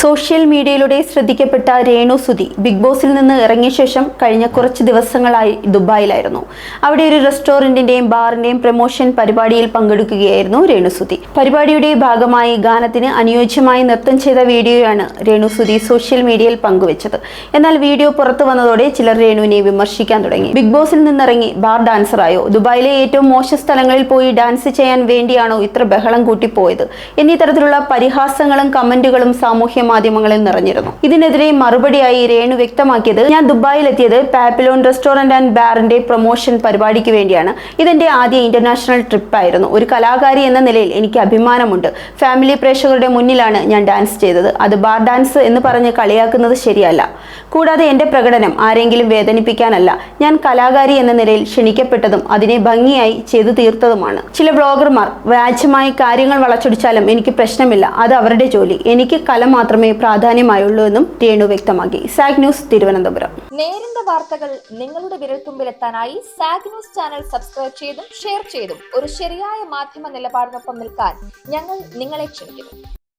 Social മീഡിയയിലൂടെ ശ്രദ്ധിക്കപ്പെട്ട Renu Sudhi big ബോസിൽ നിന്ന് ഇറങ്ങിയ ശേഷം കഴിഞ്ഞ കുറച്ച് ദിവസങ്ങളായി ദുബായിലായിരുന്നു. അവിടെ ഒരു റെസ്റ്റോറന്റിന്റെയും ബാറിന്റെയും പ്രൊമോഷൻ പരിപാടിയിൽ പങ്കെടുക്കുകയായിരുന്നു രേണു സുധി. പരിപാടിയുടെ ഭാഗമായി ഗാനത്തിന് അനുയോജ്യമായി നൃത്തം ചെയ്ത വീഡിയോയാണ് രേണു സുധി സോഷ്യൽ മീഡിയയിൽ പങ്കുവച്ചത്. എന്നാൽ വീഡിയോ പുറത്തു വന്നതോടെ ചിലർ രേണുവിനെ വിമർശിക്കാൻ തുടങ്ങി. ബിഗ് ബോസിൽ നിന്നിറങ്ങി ബാർ ഡാൻസറായോ? ദുബായിലെ ഏറ്റവും മോശം സ്ഥലങ്ങളിൽ പോയി ഡാൻസ് ചെയ്യാൻ വേണ്ടിയാണോ ഇത്ര ബഹളം കൂട്ടിപ്പോയത്? എന്നീ തരത്തിലുള്ള പരിഹാസങ്ങളും കമന്റുകളും സാമൂഹ്യ മാധ്യമങ്ങളിൽ നിറഞ്ഞിരുന്നു. ഇതിനെതിരെ മറുപടിയായി രേണു വ്യക്തമാക്കിയത് ഞാൻ ദുബായിലെത്തിയത് പാപ്പിലോൺ റെസ്റ്റോറന്റ് ആൻഡ് ബാറിന്റെ പ്രൊമോഷൻ പരിപാടിക്ക് വേണ്ടിയാണ്. ഇതെന്റെ ആദ്യ ഇന്റർനാഷണൽ ട്രിപ്പ് ആയിരുന്നു ഒരു കലാകാരി എന്ന നിലയിൽ എനിക്ക് അഭിമാനമുണ്ട്. ഫാമിലി പ്രേക്ഷകരുടെ മുന്നിലാണ് ഞാൻ ഡാൻസ് ചെയ്തത്. അത് ബാർ ഡാൻസ് എന്ന് പറഞ്ഞ് കളിയാക്കുന്നത് ശരിയല്ല. കൂടാതെ എന്റെ പ്രകടനം ആരെങ്കിലും വേദനിപ്പിക്കാനല്ല. ഞാൻ കലാകാരി എന്ന നിലയിൽ ക്ഷണിക്കപ്പെട്ടതും അതിനെ ഭംഗിയായി ചെയ്തു തീർത്തതുമാണ്. ചില ബ്ലോഗർമാർ വ്യാജമായി കാര്യങ്ങൾ വളച്ചൊടിച്ചാലും എനിക്ക് പ്രശ്നമില്ല. അത് അവരുടെ ജോലി. എനിക്ക് കല മാത്രമേ പ്രാധാന്യമായുള്ളൂ എന്നും രേണു വ്യക്തമാക്കി. Zag news Thiruvananthapuram. നേരിന്റെ വാർത്തകൾ നിങ്ങളുടെ വിരൽത്തുമ്പിലെത്താനായി സാഗ് ന്യൂസ് ചാനൽ സബ്സ്ക്രൈബ് ചെയ്തും ഷെയർ ചെയ്തും ഒരു ശരിയായ മാധ്യമ നിലപാടിനൊപ്പം നിൽക്കാൻ ഞങ്ങൾ നിങ്ങളെ ക്ഷണിക്കുന്നു.